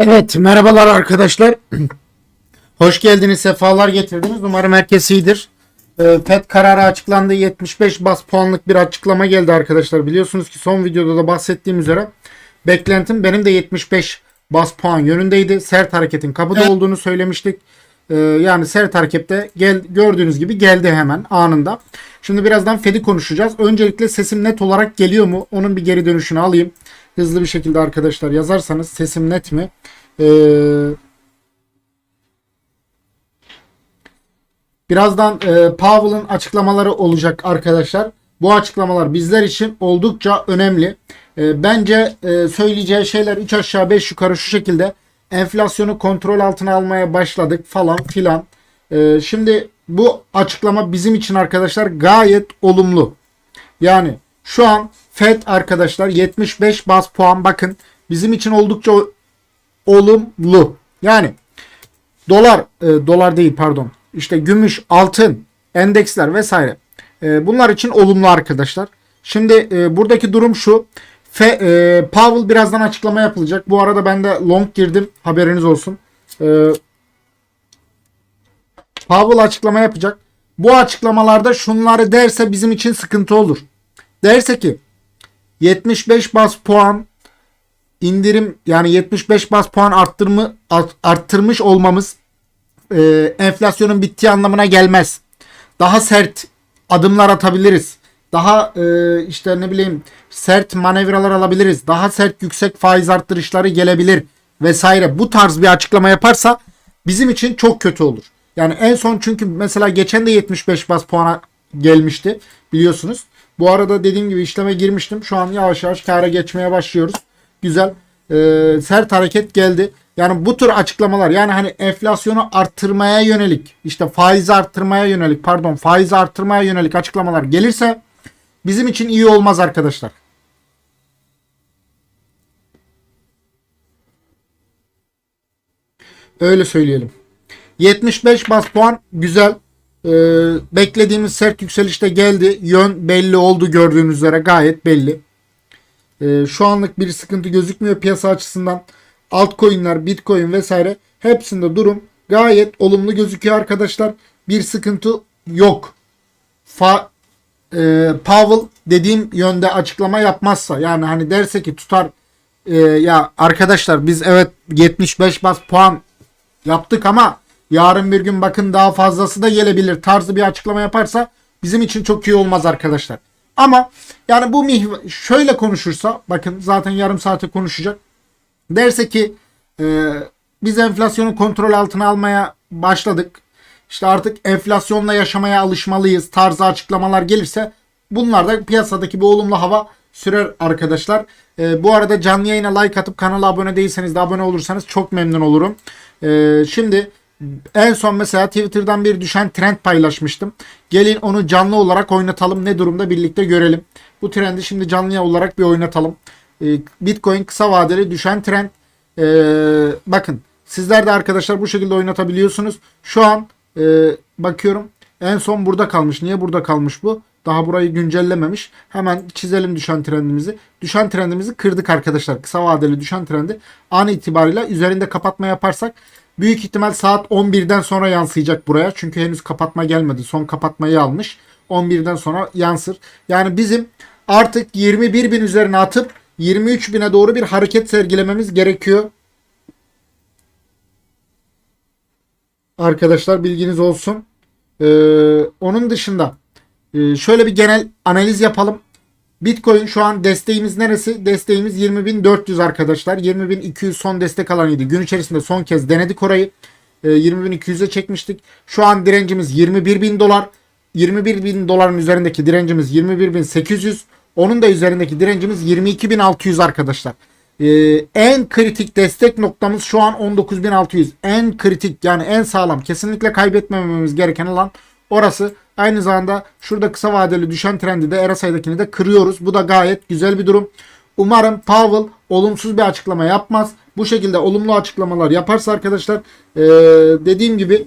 Evet, merhabalar arkadaşlar. Hoş geldiniz, sefalar getirdiniz. Umarım herkes iyidir. Ee, FED kararı açıklandı. 75 bas puanlık bir açıklama geldi arkadaşlar. Biliyorsunuz ki son videoda da bahsettiğim üzere beklentim benim de 75 bas puan yönündeydi. Sert hareketin kapıda olduğunu söylemiştik. Ee, yani sert harekette gel, gördüğünüz gibi geldi hemen anında. Şimdi birazdan Fed'i konuşacağız. Öncelikle sesim net olarak geliyor mu? Onun bir geri dönüşünü alayım. Hızlı bir şekilde arkadaşlar yazarsanız sesim net mi? Ee, birazdan e, Powell'ın açıklamaları olacak arkadaşlar. Bu açıklamalar bizler için oldukça önemli. E, bence e, söyleyeceği şeyler 3 aşağı 5 yukarı şu şekilde. Enflasyonu kontrol altına almaya başladık falan filan. E, şimdi bu açıklama bizim için arkadaşlar gayet olumlu. Yani şu an FED arkadaşlar 75 bas puan bakın bizim için oldukça olumlu. Yani dolar e, dolar değil pardon. İşte gümüş, altın, endeksler vesaire. E, bunlar için olumlu arkadaşlar. Şimdi e, buradaki durum şu. Fe, e, Powell birazdan açıklama yapılacak. Bu arada ben de long girdim. Haberiniz olsun. E, Powell açıklama yapacak. Bu açıklamalarda şunları derse bizim için sıkıntı olur. Derse ki 75 bas puan indirim yani 75 bas puan arttırma, art- arttırmış olmamız e, enflasyonun bittiği anlamına gelmez. Daha sert adımlar atabiliriz. Daha e, işte ne bileyim sert manevralar alabiliriz. Daha sert yüksek faiz arttırışları gelebilir vesaire. Bu tarz bir açıklama yaparsa bizim için çok kötü olur. Yani en son çünkü mesela geçen de 75 bas puana gelmişti biliyorsunuz. Bu arada dediğim gibi işleme girmiştim. Şu an yavaş yavaş kâra geçmeye başlıyoruz. Güzel. Ee, sert hareket geldi. Yani bu tür açıklamalar yani hani enflasyonu arttırmaya yönelik işte faizi arttırmaya yönelik pardon faizi arttırmaya yönelik açıklamalar gelirse bizim için iyi olmaz arkadaşlar. Öyle söyleyelim. 75 bas puan güzel. Ee, beklediğimiz sert yükselişte geldi. Yön belli oldu gördüğünüz üzere gayet belli. Ee, şu anlık bir sıkıntı gözükmüyor piyasa açısından. Altcoin'ler, Bitcoin vesaire hepsinde durum gayet olumlu gözüküyor arkadaşlar. Bir sıkıntı yok. Fa, e, Powell dediğim yönde açıklama yapmazsa yani hani derse ki tutar e, ya arkadaşlar biz evet 75 bas puan yaptık ama yarın bir gün bakın daha fazlası da gelebilir tarzı bir açıklama yaparsa bizim için çok iyi olmaz arkadaşlar. Ama yani bu mihv- şöyle konuşursa bakın zaten yarım saate konuşacak. Derse ki e, biz enflasyonu kontrol altına almaya başladık. İşte artık enflasyonla yaşamaya alışmalıyız tarzı açıklamalar gelirse bunlar da piyasadaki bu olumlu hava sürer arkadaşlar. E, bu arada canlı yayına like atıp kanala abone değilseniz de abone olursanız çok memnun olurum. E, şimdi en son mesela Twitter'dan bir düşen trend paylaşmıştım. Gelin onu canlı olarak oynatalım. Ne durumda birlikte görelim. Bu trendi şimdi canlı olarak bir oynatalım. E, Bitcoin kısa vadeli düşen trend. E, bakın sizler de arkadaşlar bu şekilde oynatabiliyorsunuz. Şu an e, bakıyorum en son burada kalmış. Niye burada kalmış bu? Daha burayı güncellememiş. Hemen çizelim düşen trendimizi. Düşen trendimizi kırdık arkadaşlar. Kısa vadeli düşen trendi an itibariyle üzerinde kapatma yaparsak büyük ihtimal saat 11'den sonra yansıyacak buraya. Çünkü henüz kapatma gelmedi. Son kapatmayı almış. 11'den sonra yansır. Yani bizim artık 21 bin üzerine atıp 23 bine doğru bir hareket sergilememiz gerekiyor. Arkadaşlar bilginiz olsun. Ee, onun dışında e, şöyle bir genel analiz yapalım. Bitcoin şu an desteğimiz neresi? Desteğimiz 20.400 arkadaşlar. 20.200 son destek alanıydı. Gün içerisinde son kez denedik orayı. E, 20.200'e çekmiştik. Şu an direncimiz 21.000 dolar. 21.000 doların üzerindeki direncimiz 21.800. Onun da üzerindeki direncimiz 22.600 arkadaşlar. Ee, en kritik destek noktamız şu an 19.600. En kritik yani en sağlam. Kesinlikle kaybetmememiz gereken alan orası. Aynı zamanda şurada kısa vadeli düşen trendi de RSI'dakini de kırıyoruz. Bu da gayet güzel bir durum. Umarım Powell olumsuz bir açıklama yapmaz. Bu şekilde olumlu açıklamalar yaparsa arkadaşlar ee, dediğim gibi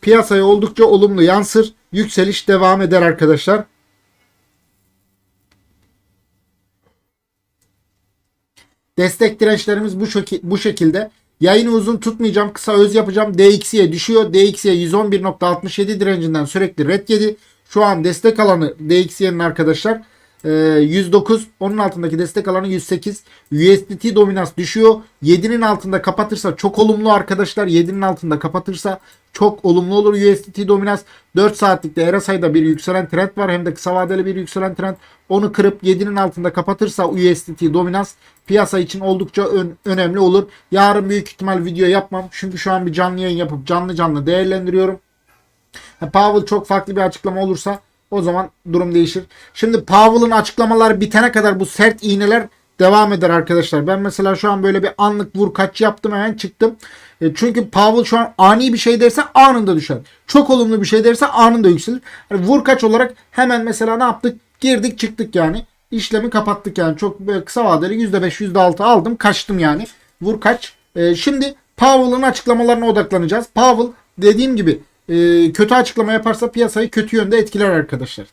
piyasaya oldukça olumlu yansır. Yükseliş devam eder arkadaşlar. Destek dirençlerimiz bu, şeki- bu şekilde. Yayını uzun tutmayacağım. Kısa öz yapacağım. DXY düşüyor. DXY 111.67 direncinden sürekli red yedi. Şu an destek alanı DXY'nin arkadaşlar 109. Onun altındaki destek alanı 108. USDT dominans düşüyor. 7'nin altında kapatırsa çok olumlu arkadaşlar. 7'nin altında kapatırsa çok olumlu olur USDT dominans. 4 saatlikte RSI'da bir yükselen trend var. Hem de kısa vadeli bir yükselen trend. Onu kırıp 7'nin altında kapatırsa USDT dominans piyasa için oldukça ön- önemli olur. Yarın büyük ihtimal video yapmam. Çünkü şu an bir canlı yayın yapıp canlı canlı değerlendiriyorum. Powell çok farklı bir açıklama olursa o zaman durum değişir. Şimdi Powell'ın açıklamaları bitene kadar bu sert iğneler devam eder arkadaşlar. Ben mesela şu an böyle bir anlık vur kaç yaptım hemen çıktım. E, çünkü Powell şu an ani bir şey derse anında düşer. Çok olumlu bir şey derse anında yükselir. Hani vur kaç olarak hemen mesela ne yaptık? Girdik çıktık yani. İşlemi kapattık yani. Çok böyle kısa vadeli %5 %6 aldım kaçtım yani. Vur kaç. E, şimdi Powell'ın açıklamalarına odaklanacağız. Powell dediğim gibi e, kötü açıklama yaparsa piyasayı kötü yönde etkiler arkadaşlar.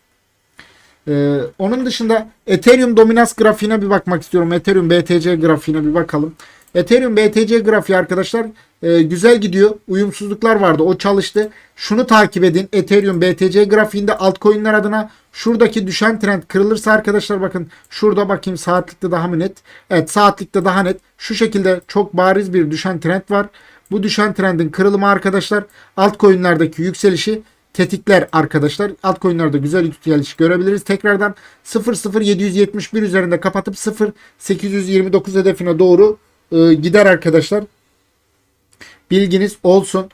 Ee, onun dışında Ethereum dominans grafiğine bir bakmak istiyorum. Ethereum BTC grafiğine bir bakalım. Ethereum BTC grafiği arkadaşlar e, güzel gidiyor. Uyumsuzluklar vardı. O çalıştı. Şunu takip edin. Ethereum BTC grafiğinde altcoin'ler adına şuradaki düşen trend kırılırsa arkadaşlar bakın şurada bakayım saatlikte daha mı net? Evet saatlikte daha net. Şu şekilde çok bariz bir düşen trend var. Bu düşen trendin kırılımı arkadaşlar altcoin'lerdeki yükselişi tetikler arkadaşlar. Altcoin'lerde güzel yükseliş görebiliriz. Tekrardan 00771 üzerinde kapatıp 0829 hedefine doğru e, gider arkadaşlar. Bilginiz olsun.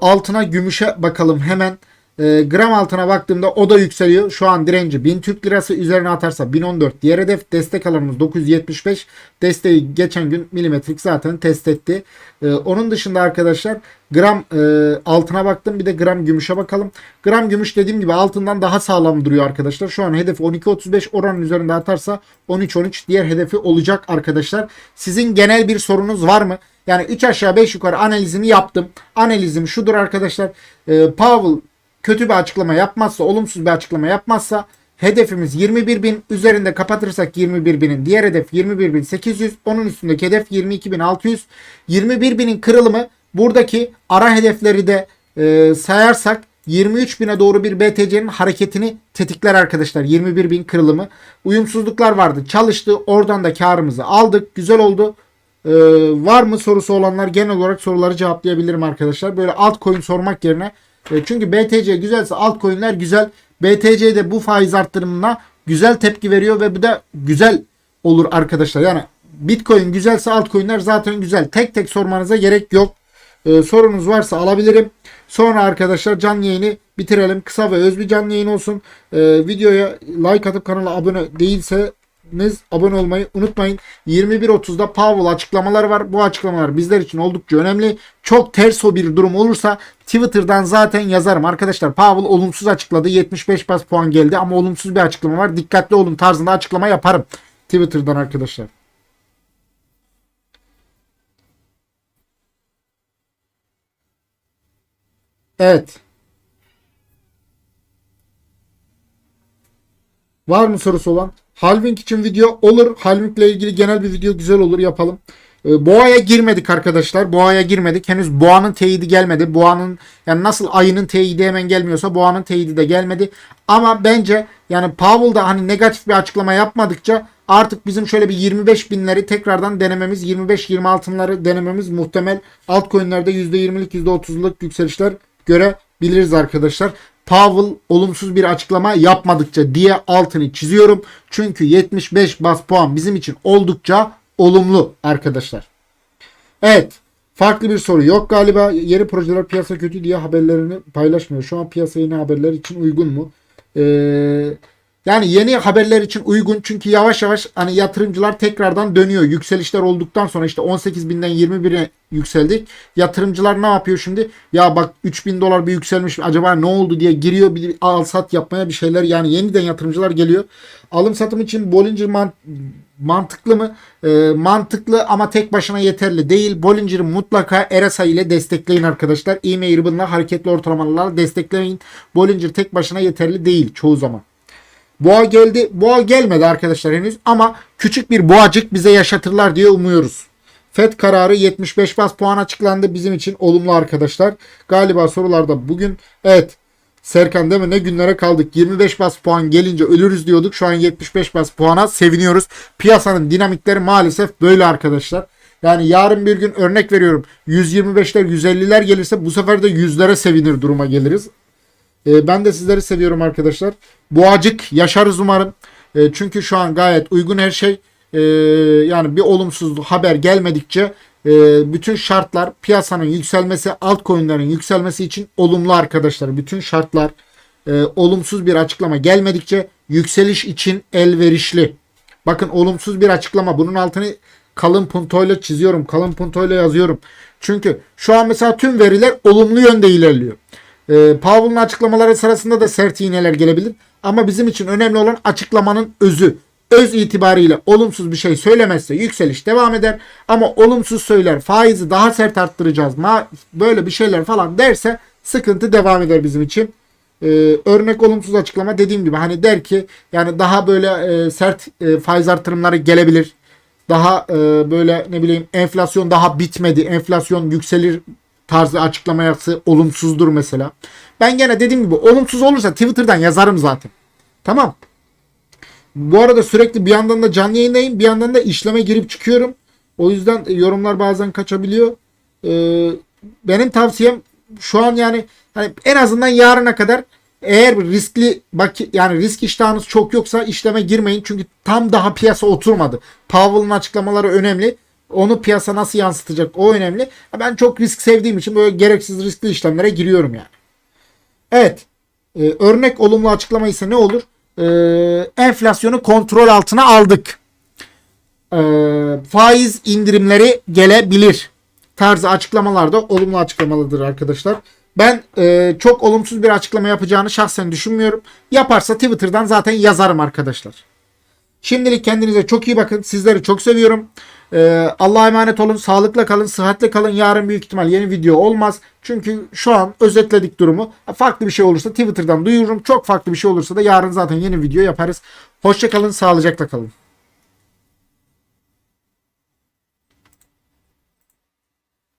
Altına gümüşe bakalım hemen. E, gram altına baktığımda o da yükseliyor. Şu an direnci 1000 Türk lirası üzerine atarsa 1014 diğer hedef. Destek alanımız 975. Desteği geçen gün milimetrik zaten test etti. E, onun dışında arkadaşlar gram e, altına baktım bir de gram gümüşe bakalım. Gram gümüş dediğim gibi altından daha sağlam duruyor arkadaşlar. Şu an hedefi 12.35 oranın üzerinde atarsa 13.13 diğer hedefi olacak arkadaşlar. Sizin genel bir sorunuz var mı? Yani 3 aşağı 5 yukarı analizini yaptım. Analizim şudur arkadaşlar. E, Powell kötü bir açıklama yapmazsa, olumsuz bir açıklama yapmazsa hedefimiz 21 bin üzerinde kapatırsak 21 binin diğer hedef 21 bin 800 onun üstündeki hedef 22 bin 600 21 binin kırılımı buradaki ara hedefleri de e, sayarsak 23 bine doğru bir BTC'nin hareketini tetikler arkadaşlar. 21 bin kırılımı. Uyumsuzluklar vardı. Çalıştı. Oradan da karımızı aldık. Güzel oldu. Ee, var mı sorusu olanlar genel olarak soruları cevaplayabilirim arkadaşlar. Böyle altcoin sormak yerine e, çünkü BTC güzelse altcoin'ler güzel. BTC de bu faiz arttırımına güzel tepki veriyor ve bu da güzel olur arkadaşlar. Yani Bitcoin güzelse altcoin'ler zaten güzel. Tek tek sormanıza gerek yok. Ee, sorunuz varsa alabilirim. Sonra arkadaşlar canlı yayını bitirelim. Kısa ve öz bir canlı yayın olsun. Ee, videoya like atıp kanala abone değilse abone olmayı unutmayın. 21.30'da Powell açıklamaları var. Bu açıklamalar bizler için oldukça önemli. Çok ters o bir durum olursa Twitter'dan zaten yazarım. Arkadaşlar Powell olumsuz açıkladı. 75 bas puan geldi ama olumsuz bir açıklama var. Dikkatli olun tarzında açıklama yaparım. Twitter'dan arkadaşlar. Evet. Var mı sorusu olan? Halving için video olur. Halving ile ilgili genel bir video güzel olur yapalım. Ee, Boğa'ya girmedik arkadaşlar. Boğa'ya girmedik. Henüz Boğa'nın teyidi gelmedi. Boğa'nın yani nasıl ayının teyidi hemen gelmiyorsa Boğa'nın teyidi de gelmedi. Ama bence yani Powell da hani negatif bir açıklama yapmadıkça artık bizim şöyle bir 25 binleri tekrardan denememiz 25-26'ları denememiz muhtemel altcoin'lerde %20'lik %30'luk yükselişler görebiliriz arkadaşlar. Powell olumsuz bir açıklama yapmadıkça diye altını çiziyorum. Çünkü 75 bas puan bizim için oldukça olumlu arkadaşlar. Evet. Farklı bir soru yok galiba. Yeni projeler piyasa kötü diye haberlerini paylaşmıyor. Şu an piyasa yeni haberler için uygun mu? Ee, yani yeni haberler için uygun çünkü yavaş yavaş hani yatırımcılar tekrardan dönüyor. Yükselişler olduktan sonra işte 18 binden 21'e yükseldik. Yatırımcılar ne yapıyor şimdi? Ya bak 3000 dolar bir yükselmiş acaba ne oldu diye giriyor bir al sat yapmaya bir şeyler yani yeniden yatırımcılar geliyor. Alım satım için Bollinger mant mantıklı mı? E, mantıklı ama tek başına yeterli değil. Bollinger'ı mutlaka RSI ile destekleyin arkadaşlar. EMA Ribbon'la hareketli ortalamalarla destekleyin. Bollinger tek başına yeterli değil çoğu zaman. Boğa geldi. Boğa gelmedi arkadaşlar henüz ama küçük bir boğacık bize yaşatırlar diye umuyoruz. FED kararı 75 bas puan açıklandı. Bizim için olumlu arkadaşlar. Galiba sorularda bugün evet Serkan değil mi? Ne günlere kaldık? 25 bas puan gelince ölürüz diyorduk. Şu an 75 bas puana seviniyoruz. Piyasanın dinamikleri maalesef böyle arkadaşlar. Yani yarın bir gün örnek veriyorum. 125'ler 150'ler gelirse bu sefer de yüzlere sevinir duruma geliriz. Ee, ben de sizleri seviyorum arkadaşlar. Boğacık yaşarız umarım. Ee, çünkü şu an gayet uygun her şey. Ee, yani bir olumsuz haber gelmedikçe e, bütün şartlar piyasanın yükselmesi, altcoin'lerin yükselmesi için olumlu arkadaşlar. Bütün şartlar e, olumsuz bir açıklama gelmedikçe yükseliş için elverişli. Bakın olumsuz bir açıklama. Bunun altını kalın puntoyla çiziyorum. Kalın puntoyla yazıyorum. Çünkü şu an mesela tüm veriler olumlu yönde ilerliyor. E, Powell'ın açıklamaları sırasında da sert iğneler gelebilir. Ama bizim için önemli olan açıklamanın özü. Öz itibariyle olumsuz bir şey söylemezse yükseliş devam eder. Ama olumsuz söyler faizi daha sert arttıracağız. Ma böyle bir şeyler falan derse sıkıntı devam eder bizim için. Ee, örnek olumsuz açıklama dediğim gibi hani der ki yani daha böyle e, sert e, faiz artırımları gelebilir. Daha e, böyle ne bileyim enflasyon daha bitmedi. Enflasyon yükselir tarzı açıklama yapsa olumsuzdur mesela. Ben gene dediğim gibi olumsuz olursa Twitter'dan yazarım zaten. Tamam. Bu arada sürekli bir yandan da canlı yayındayım. Bir yandan da işleme girip çıkıyorum. O yüzden yorumlar bazen kaçabiliyor. Ee, benim tavsiyem şu an yani hani en azından yarına kadar eğer riskli bak yani risk iştahınız çok yoksa işleme girmeyin. Çünkü tam daha piyasa oturmadı. Powell'ın açıklamaları önemli. Onu piyasa nasıl yansıtacak o önemli. Ben çok risk sevdiğim için böyle gereksiz riskli işlemlere giriyorum yani. Evet. Ee, örnek olumlu açıklama ise ne olur? Ee, enflasyonu kontrol altına aldık. Ee, faiz indirimleri gelebilir. Tarzı açıklamalarda olumlu açıklamalıdır arkadaşlar. Ben e, çok olumsuz bir açıklama yapacağını şahsen düşünmüyorum. Yaparsa Twitter'dan zaten yazarım arkadaşlar. Şimdilik kendinize çok iyi bakın. Sizleri çok seviyorum. Ee, Allah'a emanet olun. Sağlıkla kalın. Sıhhatle kalın. Yarın büyük ihtimal yeni video olmaz. Çünkü şu an özetledik durumu. Farklı bir şey olursa Twitter'dan duyururum. Çok farklı bir şey olursa da yarın zaten yeni video yaparız. Hoşçakalın. Sağlıcakla kalın.